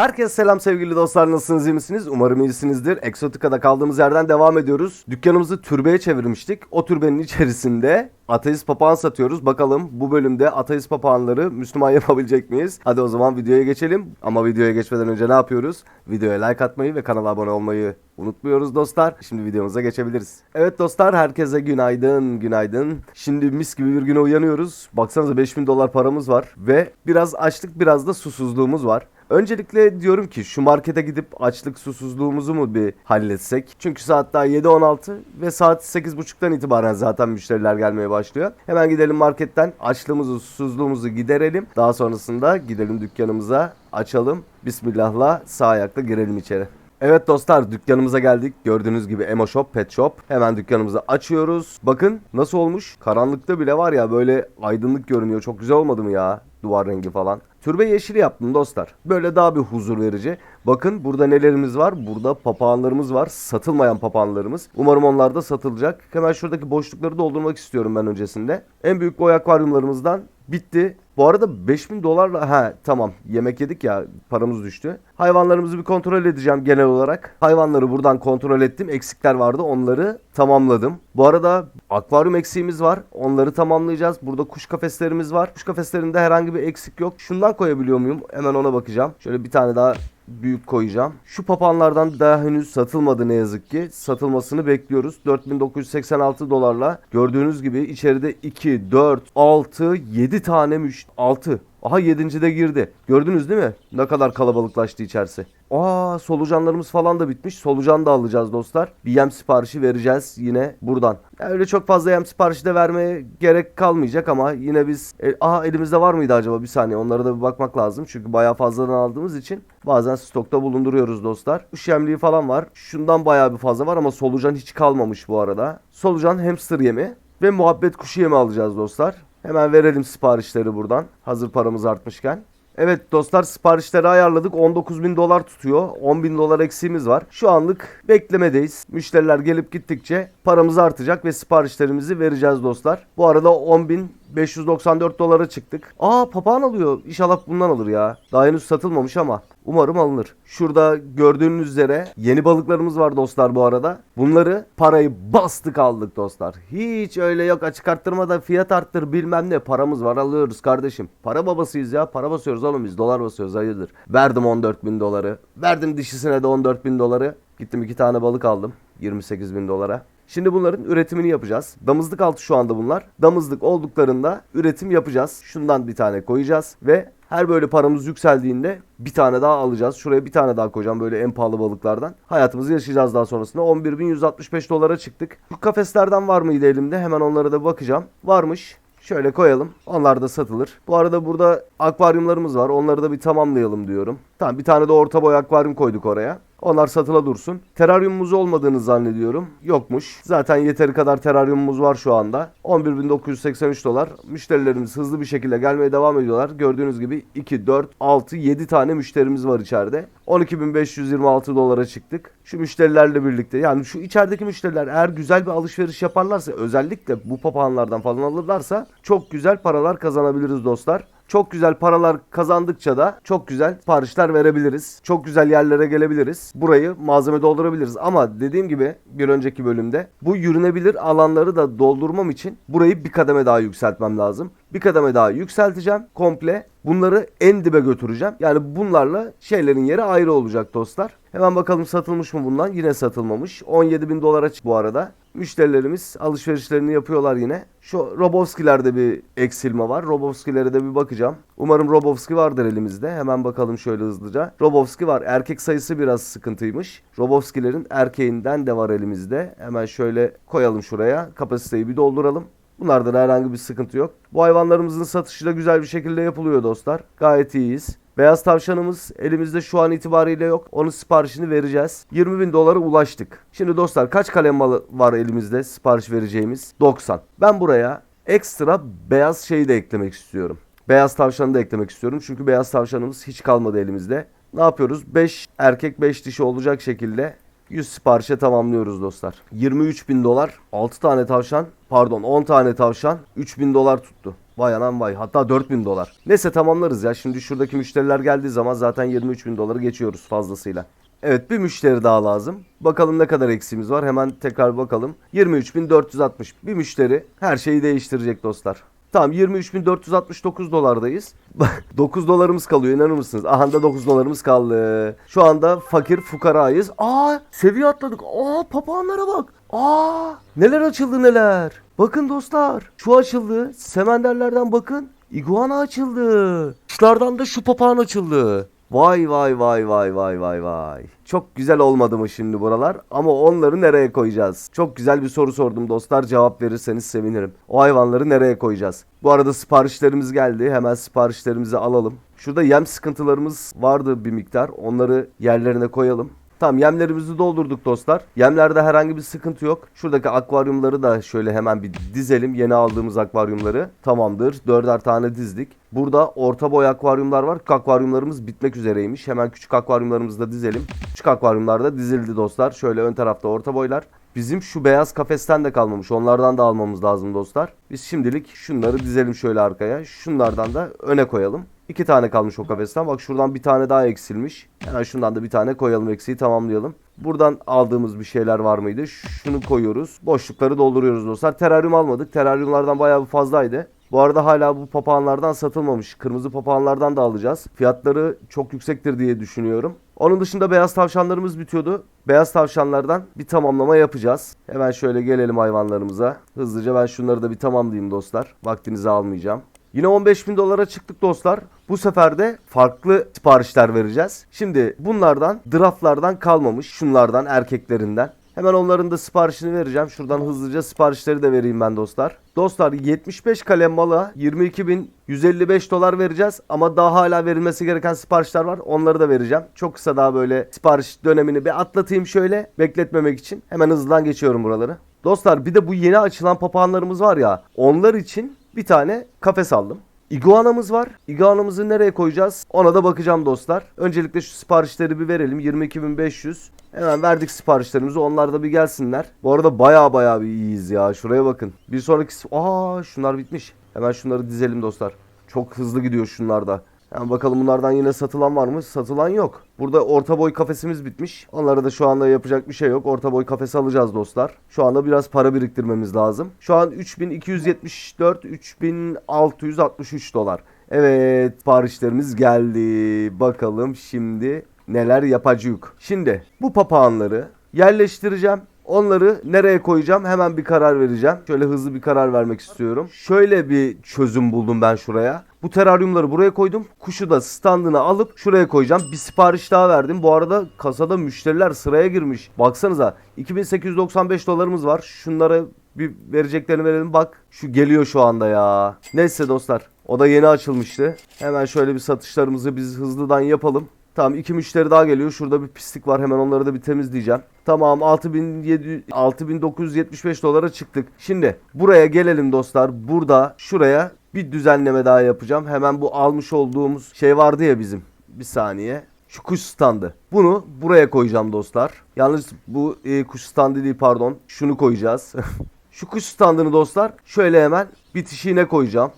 Herkese selam sevgili dostlar nasılsınız iyi misiniz? Umarım iyisinizdir. Exotica'da kaldığımız yerden devam ediyoruz. Dükkanımızı türbeye çevirmiştik. O türbenin içerisinde ateist papağan satıyoruz. Bakalım bu bölümde ateist papağanları Müslüman yapabilecek miyiz? Hadi o zaman videoya geçelim. Ama videoya geçmeden önce ne yapıyoruz? Videoya like atmayı ve kanala abone olmayı unutmuyoruz dostlar. Şimdi videomuza geçebiliriz. Evet dostlar herkese günaydın günaydın. Şimdi mis gibi bir güne uyanıyoruz. Baksanıza 5000 dolar paramız var. Ve biraz açlık biraz da susuzluğumuz var. Öncelikle diyorum ki şu markete gidip açlık susuzluğumuzu mu bir halletsek? Çünkü saat daha 7.16 ve saat 8.30'dan itibaren zaten müşteriler gelmeye başlıyor. Hemen gidelim marketten açlığımızı susuzluğumuzu giderelim. Daha sonrasında gidelim dükkanımıza açalım. Bismillahla sağ ayakla girelim içeri. Evet dostlar dükkanımıza geldik. Gördüğünüz gibi Emo Shop, Pet Shop. Hemen dükkanımızı açıyoruz. Bakın nasıl olmuş? Karanlıkta bile var ya böyle aydınlık görünüyor. Çok güzel olmadı mı ya? Duvar rengi falan. Türbe yeşili yaptım dostlar. Böyle daha bir huzur verici. Bakın burada nelerimiz var? Burada papağanlarımız var. Satılmayan papağanlarımız. Umarım onlar da satılacak. Hemen şuradaki boşlukları doldurmak istiyorum ben öncesinde. En büyük boy akvaryumlarımızdan bitti. Bu arada 5000 dolarla ha tamam yemek yedik ya paramız düştü. Hayvanlarımızı bir kontrol edeceğim genel olarak. Hayvanları buradan kontrol ettim. Eksikler vardı onları tamamladım. Bu arada akvaryum eksiğimiz var. Onları tamamlayacağız. Burada kuş kafeslerimiz var. Kuş kafeslerinde herhangi bir eksik yok. Şundan koyabiliyor muyum? Hemen ona bakacağım. Şöyle bir tane daha büyük koyacağım. Şu papağanlardan daha henüz satılmadı ne yazık ki. Satılmasını bekliyoruz. 4986 dolarla gördüğünüz gibi içeride 2, 4, 6, 7 tane müş... 6. Aha 7. de girdi. Gördünüz değil mi? Ne kadar kalabalıklaştı içerisi. Aa solucanlarımız falan da bitmiş. Solucan da alacağız dostlar. Bir yem siparişi vereceğiz yine buradan. Ya öyle çok fazla yem siparişi de vermeye gerek kalmayacak ama yine biz... E, aha elimizde var mıydı acaba? Bir saniye onlara da bir bakmak lazım. Çünkü bayağı fazladan aldığımız için bazen stokta bulunduruyoruz dostlar. Kuş yemliği falan var. Şundan bayağı bir fazla var ama solucan hiç kalmamış bu arada. Solucan hamster yemi ve muhabbet kuşu yemi alacağız dostlar. Hemen verelim siparişleri buradan. Hazır paramız artmışken. Evet dostlar siparişleri ayarladık. 19 bin dolar tutuyor. 10 bin dolar eksiğimiz var. Şu anlık beklemedeyiz. Müşteriler gelip gittikçe paramız artacak ve siparişlerimizi vereceğiz dostlar. Bu arada 10 bin 594 dolara çıktık. Aa papağan alıyor. İnşallah bundan alır ya. Daha henüz satılmamış ama umarım alınır. Şurada gördüğünüz üzere yeni balıklarımız var dostlar bu arada. Bunları parayı bastık aldık dostlar. Hiç öyle yok açık arttırmada fiyat arttır bilmem ne paramız var alıyoruz kardeşim. Para babasıyız ya para basıyoruz oğlum biz dolar basıyoruz hayırdır. Verdim 14 bin doları. Verdim dişisine de 14 bin doları. Gittim iki tane balık aldım 28 bin dolara. Şimdi bunların üretimini yapacağız. Damızlık altı şu anda bunlar. Damızlık olduklarında üretim yapacağız. Şundan bir tane koyacağız ve her böyle paramız yükseldiğinde bir tane daha alacağız. Şuraya bir tane daha koyacağım böyle en pahalı balıklardan. Hayatımızı yaşayacağız daha sonrasında. 11.165 dolara çıktık. Bu kafeslerden var mıydı elimde? Hemen onlara da bakacağım. Varmış. Şöyle koyalım. Onlar da satılır. Bu arada burada akvaryumlarımız var. Onları da bir tamamlayalım diyorum. Tamam bir tane de orta boy akvaryum koyduk oraya. Onlar satıla dursun. Teraryumumuz olmadığını zannediyorum. Yokmuş. Zaten yeteri kadar teraryumumuz var şu anda. 11.983 dolar. Müşterilerimiz hızlı bir şekilde gelmeye devam ediyorlar. Gördüğünüz gibi 2, 4, 6, 7 tane müşterimiz var içeride. 12.526 dolara çıktık. Şu müşterilerle birlikte yani şu içerideki müşteriler eğer güzel bir alışveriş yaparlarsa özellikle bu papağanlardan falan alırlarsa çok güzel paralar kazanabiliriz dostlar. Çok güzel paralar kazandıkça da çok güzel siparişler verebiliriz. Çok güzel yerlere gelebiliriz. Burayı malzeme doldurabiliriz. Ama dediğim gibi bir önceki bölümde bu yürünebilir alanları da doldurmam için burayı bir kademe daha yükseltmem lazım. Bir kademe daha yükselteceğim komple. Bunları en dibe götüreceğim. Yani bunlarla şeylerin yeri ayrı olacak dostlar. Hemen bakalım satılmış mı bundan? Yine satılmamış. 17 bin dolara çıktı bu arada. Müşterilerimiz alışverişlerini yapıyorlar yine. Şu Robovski'lerde bir eksilme var. Robovski'lere de bir bakacağım. Umarım Robovski vardır elimizde. Hemen bakalım şöyle hızlıca. Robovski var. Erkek sayısı biraz sıkıntıymış. Robovski'lerin erkeğinden de var elimizde. Hemen şöyle koyalım şuraya. Kapasiteyi bir dolduralım. Bunlarda da herhangi bir sıkıntı yok. Bu hayvanlarımızın satışı da güzel bir şekilde yapılıyor dostlar. Gayet iyiyiz. Beyaz tavşanımız elimizde şu an itibariyle yok. Onun siparişini vereceğiz. 20 bin dolara ulaştık. Şimdi dostlar kaç kalem var elimizde sipariş vereceğimiz? 90. Ben buraya ekstra beyaz şeyi de eklemek istiyorum. Beyaz tavşanı da eklemek istiyorum. Çünkü beyaz tavşanımız hiç kalmadı elimizde. Ne yapıyoruz? 5 erkek 5 dişi olacak şekilde 100 siparişe tamamlıyoruz dostlar. 23 bin dolar 6 tane tavşan pardon 10 tane tavşan 3 bin dolar tuttu. Vay anam vay. Hatta 4000 dolar. Neyse tamamlarız ya. Şimdi şuradaki müşteriler geldiği zaman zaten 23 bin doları geçiyoruz fazlasıyla. Evet bir müşteri daha lazım. Bakalım ne kadar eksiğimiz var. Hemen tekrar bakalım. 23.460. Bir müşteri her şeyi değiştirecek dostlar. Tamam 23.469 dolardayız. 9 dolarımız kalıyor inanır mısınız? Aha da 9 dolarımız kaldı. Şu anda fakir fukarayız. Aa seviye atladık. Aa papağanlara bak. Aa neler açıldı neler. Bakın dostlar şu açıldı. Semenderlerden bakın. Iguana açıldı. Kuşlardan da şu papağan açıldı. Vay vay vay vay vay vay vay. Çok güzel olmadı mı şimdi buralar? Ama onları nereye koyacağız? Çok güzel bir soru sordum dostlar. Cevap verirseniz sevinirim. O hayvanları nereye koyacağız? Bu arada siparişlerimiz geldi. Hemen siparişlerimizi alalım. Şurada yem sıkıntılarımız vardı bir miktar. Onları yerlerine koyalım. Tamam yemlerimizi doldurduk dostlar. Yemlerde herhangi bir sıkıntı yok. Şuradaki akvaryumları da şöyle hemen bir dizelim. Yeni aldığımız akvaryumları. Tamamdır. Dörder tane dizdik. Burada orta boy akvaryumlar var. Küçük akvaryumlarımız bitmek üzereymiş. Hemen küçük akvaryumlarımızı da dizelim. Küçük akvaryumlar da dizildi dostlar. Şöyle ön tarafta orta boylar. Bizim şu beyaz kafesten de kalmamış. Onlardan da almamız lazım dostlar. Biz şimdilik şunları dizelim şöyle arkaya. Şunlardan da öne koyalım. İki tane kalmış o kafesten. Bak şuradan bir tane daha eksilmiş. Hemen şundan da bir tane koyalım eksiği tamamlayalım. Buradan aldığımız bir şeyler var mıydı? Şunu koyuyoruz. Boşlukları dolduruyoruz dostlar. Teraryum almadık. Teraryumlardan bayağı bir fazlaydı. Bu arada hala bu papağanlardan satılmamış. Kırmızı papağanlardan da alacağız. Fiyatları çok yüksektir diye düşünüyorum. Onun dışında beyaz tavşanlarımız bitiyordu. Beyaz tavşanlardan bir tamamlama yapacağız. Hemen şöyle gelelim hayvanlarımıza. Hızlıca ben şunları da bir tamamlayayım dostlar. Vaktinizi almayacağım. Yine 15 bin dolara çıktık dostlar. Bu sefer de farklı siparişler vereceğiz. Şimdi bunlardan draftlardan kalmamış. Şunlardan erkeklerinden. Hemen onların da siparişini vereceğim. Şuradan hızlıca siparişleri de vereyim ben dostlar. Dostlar 75 kalem mala 22.155 dolar vereceğiz. Ama daha hala verilmesi gereken siparişler var. Onları da vereceğim. Çok kısa daha böyle sipariş dönemini bir atlatayım şöyle. Bekletmemek için. Hemen hızlıdan geçiyorum buraları. Dostlar bir de bu yeni açılan papağanlarımız var ya. Onlar için bir tane kafes aldım. İguanamız var. İguanamızı nereye koyacağız? Ona da bakacağım dostlar. Öncelikle şu siparişleri bir verelim. 22.500. Hemen verdik siparişlerimizi. Onlar da bir gelsinler. Bu arada baya baya bir iyiyiz ya. Şuraya bakın. Bir sonraki... Aa şunlar bitmiş. Hemen şunları dizelim dostlar. Çok hızlı gidiyor şunlar Hemen bakalım bunlardan yine satılan var mı? Satılan yok. Burada orta boy kafesimiz bitmiş. Onlara da şu anda yapacak bir şey yok. Orta boy kafesi alacağız dostlar. Şu anda biraz para biriktirmemiz lazım. Şu an 3274 3663 dolar. Evet siparişlerimiz geldi. Bakalım şimdi neler yapacağız. Şimdi bu papağanları yerleştireceğim. Onları nereye koyacağım hemen bir karar vereceğim. Şöyle hızlı bir karar vermek istiyorum. Şöyle bir çözüm buldum ben şuraya. Bu teraryumları buraya koydum. Kuşu da standına alıp şuraya koyacağım. Bir sipariş daha verdim. Bu arada kasada müşteriler sıraya girmiş. Baksanıza 2895 dolarımız var. Şunlara bir vereceklerini verelim. Bak şu geliyor şu anda ya. Neyse dostlar. O da yeni açılmıştı. Hemen şöyle bir satışlarımızı biz hızlıdan yapalım. Tamam iki müşteri daha geliyor. Şurada bir pislik var. Hemen onları da bir temizleyeceğim. Tamam 6700 6975 dolara çıktık. Şimdi buraya gelelim dostlar. Burada şuraya bir düzenleme daha yapacağım. Hemen bu almış olduğumuz şey vardı ya bizim. Bir saniye. Şu kuş standı. Bunu buraya koyacağım dostlar. Yalnız bu e, kuş standı değil pardon. Şunu koyacağız. Şu kuş standını dostlar şöyle hemen bitişiğine koyacağım.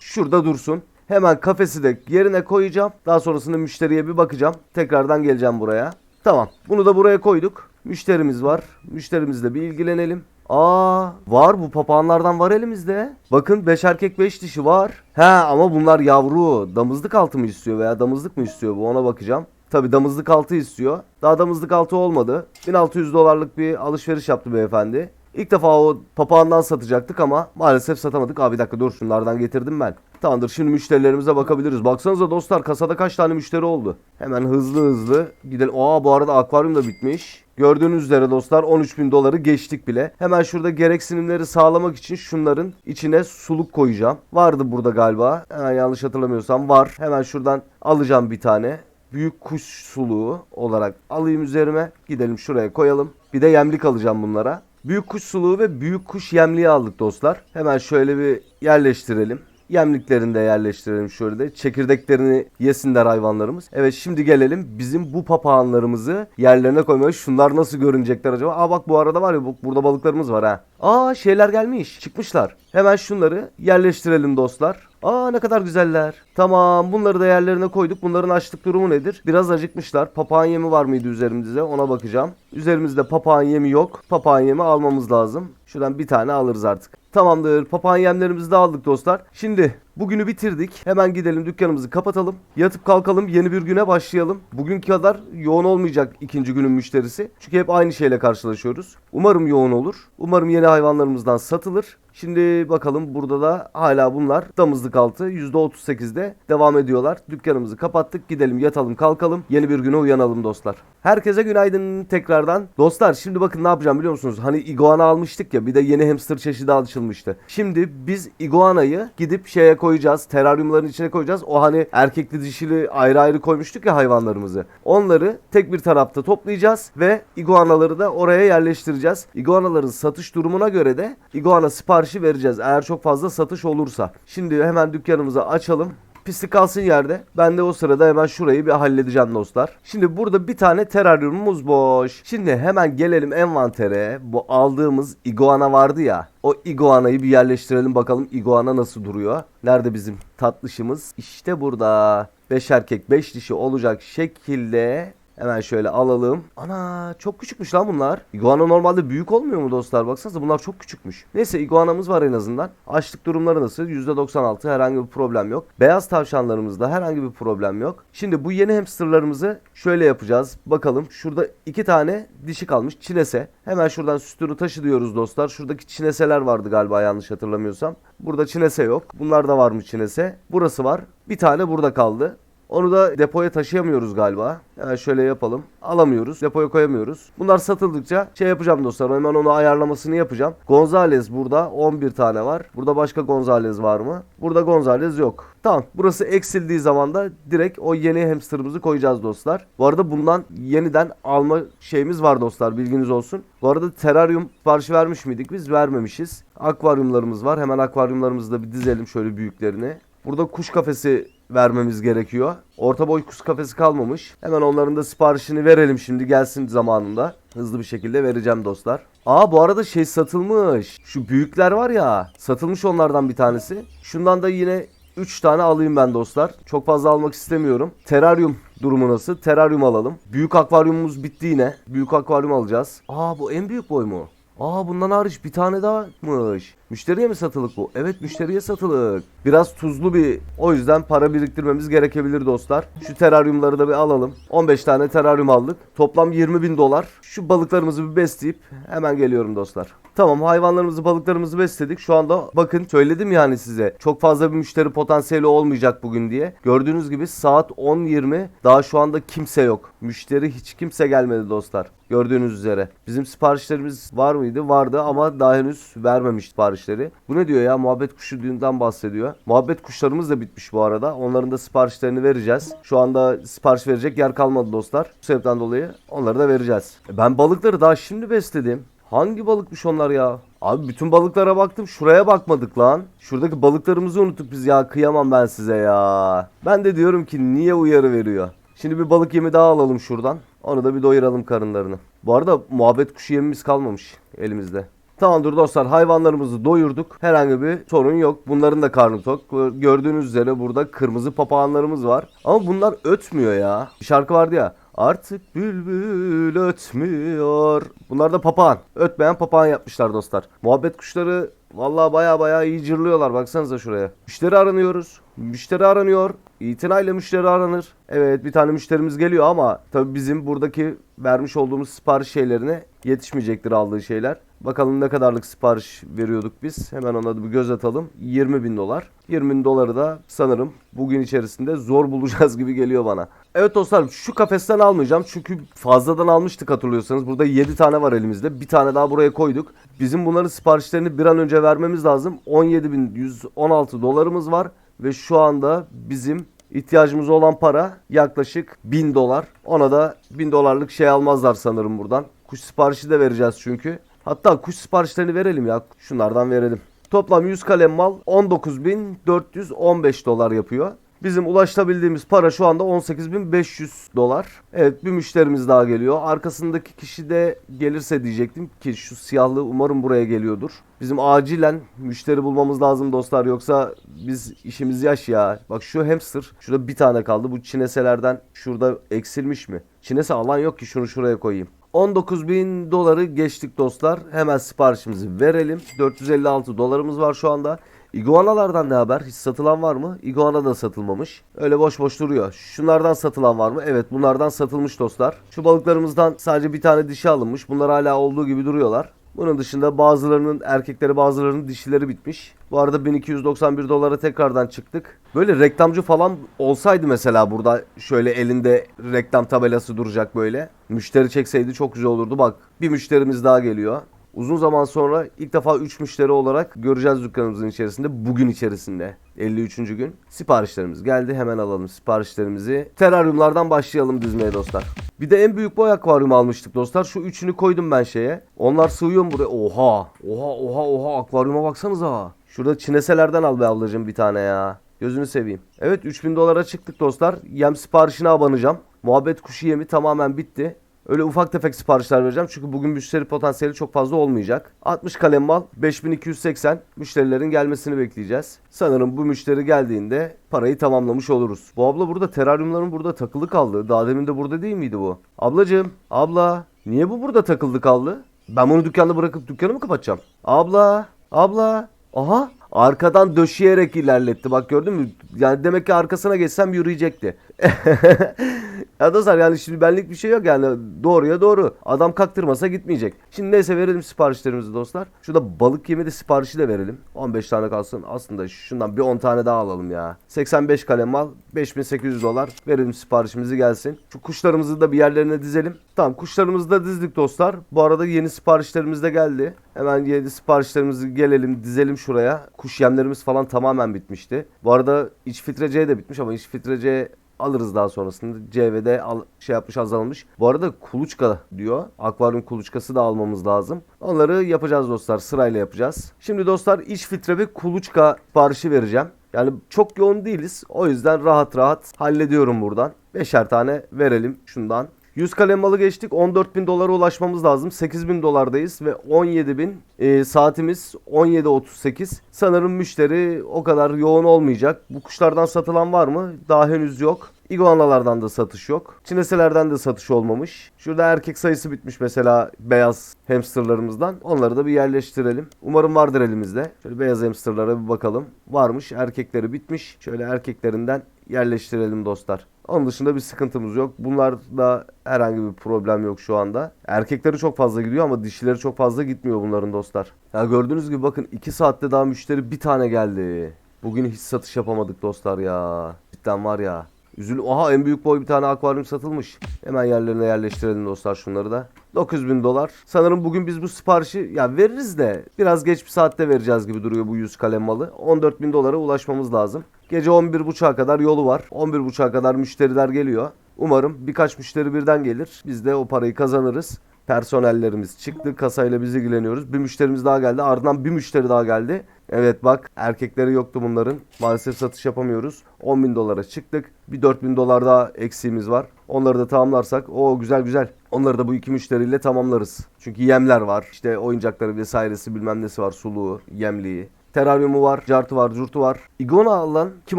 Şurada dursun. Hemen kafesi de yerine koyacağım. Daha sonrasında müşteriye bir bakacağım. Tekrardan geleceğim buraya. Tamam. Bunu da buraya koyduk. Müşterimiz var. Müşterimizle bir ilgilenelim. Aa var bu papağanlardan var elimizde. Bakın 5 erkek 5 dişi var. He ama bunlar yavru. Damızlık altı mı istiyor veya damızlık mı istiyor bu ona bakacağım. Tabi damızlık altı istiyor. Daha damızlık altı olmadı. 1600 dolarlık bir alışveriş yaptı beyefendi. İlk defa o papağandan satacaktık ama maalesef satamadık. Abi bir dakika dur şunlardan getirdim ben. Tamamdır şimdi müşterilerimize bakabiliriz. Baksanıza dostlar kasada kaç tane müşteri oldu. Hemen hızlı hızlı gidelim. Aa bu arada akvaryum da bitmiş. Gördüğünüz üzere dostlar 13 bin doları geçtik bile. Hemen şurada gereksinimleri sağlamak için şunların içine suluk koyacağım. Vardı burada galiba. Hemen yanlış hatırlamıyorsam var. Hemen şuradan alacağım bir tane. Büyük kuş suluğu olarak alayım üzerime. Gidelim şuraya koyalım. Bir de yemlik alacağım bunlara. Büyük kuş suluğu ve büyük kuş yemliği aldık dostlar. Hemen şöyle bir yerleştirelim. Yemliklerini de yerleştirelim şöyle de. Çekirdeklerini yesinler hayvanlarımız. Evet şimdi gelelim bizim bu papağanlarımızı yerlerine koymaya. Şunlar nasıl görünecekler acaba? Aa bak bu arada var ya bu- burada balıklarımız var ha. Aa şeyler gelmiş. Çıkmışlar. Hemen şunları yerleştirelim dostlar. Aa ne kadar güzeller. Tamam bunları da yerlerine koyduk. Bunların açlık durumu nedir? Biraz acıkmışlar. Papağan yemi var mıydı üzerimizde? Ona bakacağım. Üzerimizde papağan yemi yok. Papağan yemi almamız lazım. Şuradan bir tane alırız artık. Tamamdır. Papağan yemlerimizi de aldık dostlar. Şimdi bugünü bitirdik. Hemen gidelim dükkanımızı kapatalım. Yatıp kalkalım. Yeni bir güne başlayalım. Bugünkü kadar yoğun olmayacak ikinci günün müşterisi. Çünkü hep aynı şeyle karşılaşıyoruz. Umarım yoğun olur. Umarım yeni hayvanlarımızdan satılır. Şimdi bakalım burada da hala bunlar damızlık altı %38'de devam ediyorlar. Dükkanımızı kapattık. Gidelim yatalım kalkalım. Yeni bir güne uyanalım dostlar. Herkese günaydın tekrardan. Dostlar şimdi bakın ne yapacağım biliyor musunuz? Hani iguana almıştık ya bir de yeni hamster çeşidi açılmıştı. Şimdi biz iguanayı gidip şeye koyacağız. Teraryumların içine koyacağız. O hani erkekli dişili ayrı ayrı koymuştuk ya hayvanlarımızı. Onları tek bir tarafta toplayacağız ve iguanaları da oraya yerleştireceğiz. Iguanaların satış durumuna göre de iguana siparişi vereceğiz. Eğer çok fazla satış olursa. Şimdi hemen dükkanımızı açalım. Pislik kalsın yerde. Ben de o sırada hemen şurayı bir halledeceğim dostlar. Şimdi burada bir tane teraryumumuz boş. Şimdi hemen gelelim envantere. Bu aldığımız iguana vardı ya. O iguanayı bir yerleştirelim bakalım iguana nasıl duruyor. Nerede bizim tatlışımız? İşte burada. 5 erkek 5 dişi olacak şekilde Hemen şöyle alalım. Ana çok küçükmüş lan bunlar. Iguana normalde büyük olmuyor mu dostlar? Baksanıza bunlar çok küçükmüş. Neyse iguanamız var en azından. Açlık durumları nasıl? %96 herhangi bir problem yok. Beyaz tavşanlarımızda herhangi bir problem yok. Şimdi bu yeni hamsterlarımızı şöyle yapacağız. Bakalım şurada iki tane dişi kalmış. Çinese. Hemen şuradan sütünü taşı diyoruz dostlar. Şuradaki çineseler vardı galiba yanlış hatırlamıyorsam. Burada çinese yok. Bunlar da var mı çinese? Burası var. Bir tane burada kaldı. Onu da depoya taşıyamıyoruz galiba. Yani şöyle yapalım. Alamıyoruz. Depoya koyamıyoruz. Bunlar satıldıkça şey yapacağım dostlar. Hemen onu ayarlamasını yapacağım. Gonzales burada 11 tane var. Burada başka Gonzales var mı? Burada Gonzales yok. Tamam. Burası eksildiği zaman da direkt o yeni hamsterımızı koyacağız dostlar. Bu arada bundan yeniden alma şeyimiz var dostlar. Bilginiz olsun. Bu arada teraryum siparişi vermiş miydik? Biz vermemişiz. Akvaryumlarımız var. Hemen akvaryumlarımızı da bir dizelim şöyle büyüklerini. Burada kuş kafesi vermemiz gerekiyor. Orta boy kuş kafesi kalmamış. Hemen onların da siparişini verelim şimdi gelsin zamanında. Hızlı bir şekilde vereceğim dostlar. Aa bu arada şey satılmış. Şu büyükler var ya. Satılmış onlardan bir tanesi. Şundan da yine 3 tane alayım ben dostlar. Çok fazla almak istemiyorum. Teraryum durumu nasıl? Teraryum alalım. Büyük akvaryumumuz bitti yine. Büyük akvaryum alacağız. Aa bu en büyük boy mu? Aa bundan hariç bir tane dahaymış. Müşteriye mi satılık bu? Evet müşteriye satılık. Biraz tuzlu bir o yüzden para biriktirmemiz gerekebilir dostlar. Şu teraryumları da bir alalım. 15 tane teraryum aldık. Toplam 20 bin dolar. Şu balıklarımızı bir besleyip hemen geliyorum dostlar. Tamam hayvanlarımızı balıklarımızı besledik. Şu anda bakın söyledim yani size. Çok fazla bir müşteri potansiyeli olmayacak bugün diye. Gördüğünüz gibi saat 10.20 daha şu anda kimse yok. Müşteri hiç kimse gelmedi dostlar. Gördüğünüz üzere. Bizim siparişlerimiz var mıydı? Vardı ama daha henüz vermemiş siparişleri. Bu ne diyor ya? Muhabbet kuşu düğünden bahsediyor. Muhabbet kuşlarımız da bitmiş bu arada. Onların da siparişlerini vereceğiz. Şu anda sipariş verecek yer kalmadı dostlar. Bu sebepten dolayı onları da vereceğiz. E Ben balıkları daha şimdi besledim. Hangi balıkmış onlar ya? Abi bütün balıklara baktım şuraya bakmadık lan. Şuradaki balıklarımızı unuttuk biz ya kıyamam ben size ya. Ben de diyorum ki niye uyarı veriyor? Şimdi bir balık yemi daha alalım şuradan. Onu da bir doyuralım karınlarını. Bu arada muhabbet kuşu yemimiz kalmamış elimizde. Tamamdır dostlar hayvanlarımızı doyurduk. Herhangi bir sorun yok. Bunların da karnı tok. Gördüğünüz üzere burada kırmızı papağanlarımız var. Ama bunlar ötmüyor ya. Bir şarkı vardı ya. Artık bülbül ötmüyor. Bunlar da papağan. Ötmeyen papağan yapmışlar dostlar. Muhabbet kuşları vallahi baya baya iyi cırlıyorlar. Baksanıza şuraya. Müşteri aranıyoruz. Müşteri aranıyor. İtinayla müşteri aranır. Evet bir tane müşterimiz geliyor ama tabii bizim buradaki vermiş olduğumuz sipariş şeylerine yetişmeyecektir aldığı şeyler. Bakalım ne kadarlık sipariş veriyorduk biz. Hemen ona da bir göz atalım. 20 bin dolar. 20 bin doları da sanırım bugün içerisinde zor bulacağız gibi geliyor bana. Evet dostlar şu kafesten almayacağım. Çünkü fazladan almıştık hatırlıyorsanız. Burada 7 tane var elimizde. Bir tane daha buraya koyduk. Bizim bunların siparişlerini bir an önce vermemiz lazım. 17.116 dolarımız var. Ve şu anda bizim ihtiyacımız olan para yaklaşık 1000 dolar. Ona da 1000 dolarlık şey almazlar sanırım buradan. Kuş siparişi de vereceğiz çünkü. Hatta kuş siparişlerini verelim ya. Şunlardan verelim. Toplam 100 kalem mal 19.415 dolar yapıyor. Bizim ulaşabildiğimiz para şu anda 18.500 dolar. Evet bir müşterimiz daha geliyor. Arkasındaki kişi de gelirse diyecektim ki şu siyahlı umarım buraya geliyordur. Bizim acilen müşteri bulmamız lazım dostlar yoksa biz işimiz yaş ya. Bak şu hamster şurada bir tane kaldı. Bu çineselerden şurada eksilmiş mi? Çinese alan yok ki şunu şuraya koyayım. 19 bin doları geçtik dostlar. Hemen siparişimizi verelim. 456 dolarımız var şu anda. Iguanalardan ne haber? Hiç satılan var mı? Iguana da satılmamış. Öyle boş boş duruyor. Şunlardan satılan var mı? Evet bunlardan satılmış dostlar. Şu balıklarımızdan sadece bir tane dişi alınmış. Bunlar hala olduğu gibi duruyorlar. Bunun dışında bazılarının erkekleri bazılarının dişileri bitmiş. Bu arada 1291 dolara tekrardan çıktık. Böyle reklamcı falan olsaydı mesela burada şöyle elinde reklam tabelası duracak böyle. Müşteri çekseydi çok güzel olurdu. Bak bir müşterimiz daha geliyor. Uzun zaman sonra ilk defa 3 müşteri olarak göreceğiz dükkanımızın içerisinde. Bugün içerisinde. 53. gün. Siparişlerimiz geldi. Hemen alalım siparişlerimizi. Teraryumlardan başlayalım dizmeye dostlar. Bir de en büyük boy akvaryumu almıştık dostlar. Şu üçünü koydum ben şeye. Onlar sığıyor mu buraya? Oha. Oha oha oha akvaryuma baksanıza. Şurada çineselerden al be ablacığım bir tane ya. Gözünü seveyim. Evet 3000 dolara çıktık dostlar. Yem siparişine abanacağım. Muhabbet kuşu yemi tamamen bitti. Öyle ufak tefek siparişler vereceğim çünkü bugün müşteri potansiyeli çok fazla olmayacak. 60 kalem mal 5280 müşterilerin gelmesini bekleyeceğiz. Sanırım bu müşteri geldiğinde parayı tamamlamış oluruz. Bu abla burada teraryumların burada takılı kaldı. Daha demin de burada değil miydi bu? Ablacığım, abla niye bu burada takıldı kaldı? Ben bunu dükkanda bırakıp dükkanı mı kapatacağım? Abla, abla. Aha arkadan döşeyerek ilerletti. Bak gördün mü? Yani demek ki arkasına geçsem yürüyecekti. ya dostlar yani şimdi benlik bir şey yok yani doğruya doğru. Adam kaktırmasa gitmeyecek. Şimdi neyse verelim siparişlerimizi dostlar. Şurada balık yemi de siparişi de verelim. 15 tane kalsın. Aslında şundan bir 10 tane daha alalım ya. 85 kalem mal 5800 dolar. Verelim siparişimizi gelsin. Şu kuşlarımızı da bir yerlerine dizelim. Tamam kuşlarımızı da dizdik dostlar. Bu arada yeni siparişlerimiz de geldi. Hemen yeni siparişlerimizi gelelim dizelim şuraya. Kuş yemlerimiz falan tamamen bitmişti. Bu arada iç filtre C de bitmiş ama iç filtre C alırız daha sonrasında. CV'de al, şey yapmış azalmış. Bu arada kuluçka diyor. Akvaryum kuluçkası da almamız lazım. Onları yapacağız dostlar. Sırayla yapacağız. Şimdi dostlar iç filtre ve kuluçka siparişi vereceğim. Yani çok yoğun değiliz. O yüzden rahat rahat hallediyorum buradan. Beşer tane verelim şundan. 100 kalem malı geçtik. 14 bin dolara ulaşmamız lazım. 8 bin dolardayız ve 17 bin e, saatimiz 17.38. Sanırım müşteri o kadar yoğun olmayacak. Bu kuşlardan satılan var mı? Daha henüz yok. İguanalardan da satış yok. Çineselerden de satış olmamış. Şurada erkek sayısı bitmiş mesela beyaz hamsterlarımızdan. Onları da bir yerleştirelim. Umarım vardır elimizde. Şöyle beyaz hamsterlara bir bakalım. Varmış. Erkekleri bitmiş. Şöyle erkeklerinden yerleştirelim dostlar. Onun dışında bir sıkıntımız yok. Bunlarda herhangi bir problem yok şu anda. Erkekleri çok fazla gidiyor ama dişileri çok fazla gitmiyor bunların dostlar. Ya gördüğünüz gibi bakın 2 saatte daha müşteri bir tane geldi. Bugün hiç satış yapamadık dostlar ya. Cidden var ya. Üzül Aha en büyük boy bir tane akvaryum satılmış. Hemen yerlerine yerleştirelim dostlar şunları da. 9000 dolar. Sanırım bugün biz bu siparişi ya veririz de biraz geç bir saatte vereceğiz gibi duruyor bu 100 kalem malı. 14 bin dolara ulaşmamız lazım. Gece 11.30'a kadar yolu var. 11.30'a kadar müşteriler geliyor. Umarım birkaç müşteri birden gelir. Biz de o parayı kazanırız. Personellerimiz çıktı. Kasayla biz ilgileniyoruz. Bir müşterimiz daha geldi. Ardından bir müşteri daha geldi. Evet bak erkekleri yoktu bunların. Maalesef satış yapamıyoruz. 10 bin dolara çıktık. Bir 4 bin dolar daha eksiğimiz var. Onları da tamamlarsak o güzel güzel. Onları da bu iki müşteriyle tamamlarız. Çünkü yemler var. İşte oyuncakları vesairesi bilmem nesi var. Suluğu, yemliği. Teraryumu var, cartı var, curtu var. Iguana alan kim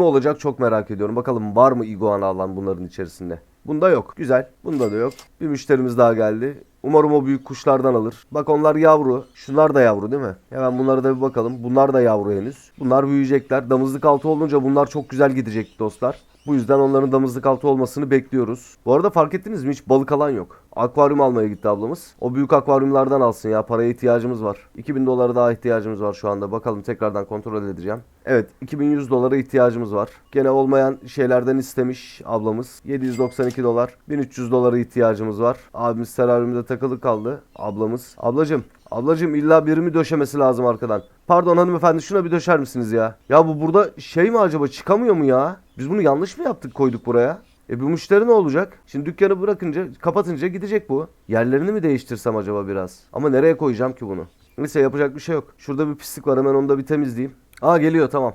olacak çok merak ediyorum. Bakalım var mı iguana alan bunların içerisinde? Bunda yok. Güzel. Bunda da yok. Bir müşterimiz daha geldi. Umarım o büyük kuşlardan alır. Bak onlar yavru. Şunlar da yavru değil mi? Hemen bunlara da bir bakalım. Bunlar da yavru henüz. Bunlar büyüyecekler. Damızlık altı olunca bunlar çok güzel gidecek dostlar. Bu yüzden onların damızlık altı olmasını bekliyoruz. Bu arada fark ettiniz mi? Hiç balık alan yok. Akvaryum almaya gitti ablamız. O büyük akvaryumlardan alsın ya. Paraya ihtiyacımız var. 2000 dolara daha ihtiyacımız var şu anda. Bakalım tekrardan kontrol edeceğim. Evet 2100 dolara ihtiyacımız var. Gene olmayan şeylerden istemiş ablamız. 792 dolar. 1300 dolara ihtiyacımız var. Abimiz teraryumda takılı kaldı. Ablamız. Ablacım Ablacım illa biri mi döşemesi lazım arkadan? Pardon hanımefendi şuna bir döşer misiniz ya? Ya bu burada şey mi acaba çıkamıyor mu ya? Biz bunu yanlış mı yaptık koyduk buraya? E bu müşteri ne olacak? Şimdi dükkanı bırakınca kapatınca gidecek bu. Yerlerini mi değiştirsem acaba biraz? Ama nereye koyacağım ki bunu? Neyse yapacak bir şey yok. Şurada bir pislik var hemen onu da bir temizleyeyim. Aa geliyor tamam.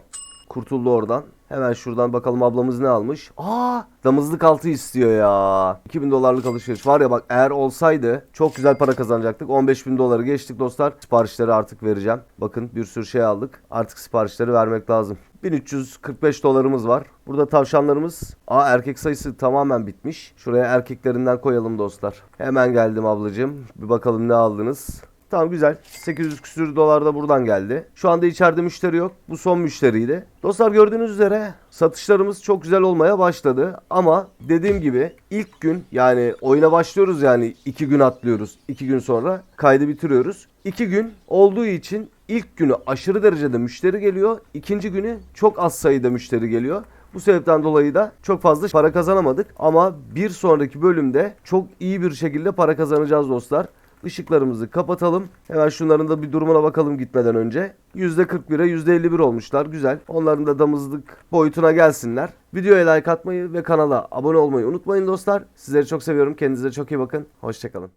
Kurtuldu oradan. Hemen şuradan bakalım ablamız ne almış. Aa damızlık altı istiyor ya. 2000 dolarlık alışveriş var ya bak eğer olsaydı çok güzel para kazanacaktık. 15 bin doları geçtik dostlar. Siparişleri artık vereceğim. Bakın bir sürü şey aldık. Artık siparişleri vermek lazım. 1345 dolarımız var. Burada tavşanlarımız. Aa erkek sayısı tamamen bitmiş. Şuraya erkeklerinden koyalım dostlar. Hemen geldim ablacığım. Bir bakalım ne aldınız. Tamam güzel. 800 küsür dolar da buradan geldi. Şu anda içeride müşteri yok. Bu son müşteriydi. Dostlar gördüğünüz üzere satışlarımız çok güzel olmaya başladı. Ama dediğim gibi ilk gün yani oyuna başlıyoruz yani iki gün atlıyoruz. iki gün sonra kaydı bitiriyoruz. İki gün olduğu için ilk günü aşırı derecede müşteri geliyor. İkinci günü çok az sayıda müşteri geliyor. Bu sebepten dolayı da çok fazla para kazanamadık. Ama bir sonraki bölümde çok iyi bir şekilde para kazanacağız dostlar. Işıklarımızı kapatalım. Hemen şunların da bir durumuna bakalım gitmeden önce. %41'e %51 olmuşlar. Güzel. Onların da damızlık boyutuna gelsinler. Videoya like atmayı ve kanala abone olmayı unutmayın dostlar. Sizleri çok seviyorum. Kendinize çok iyi bakın. Hoşçakalın.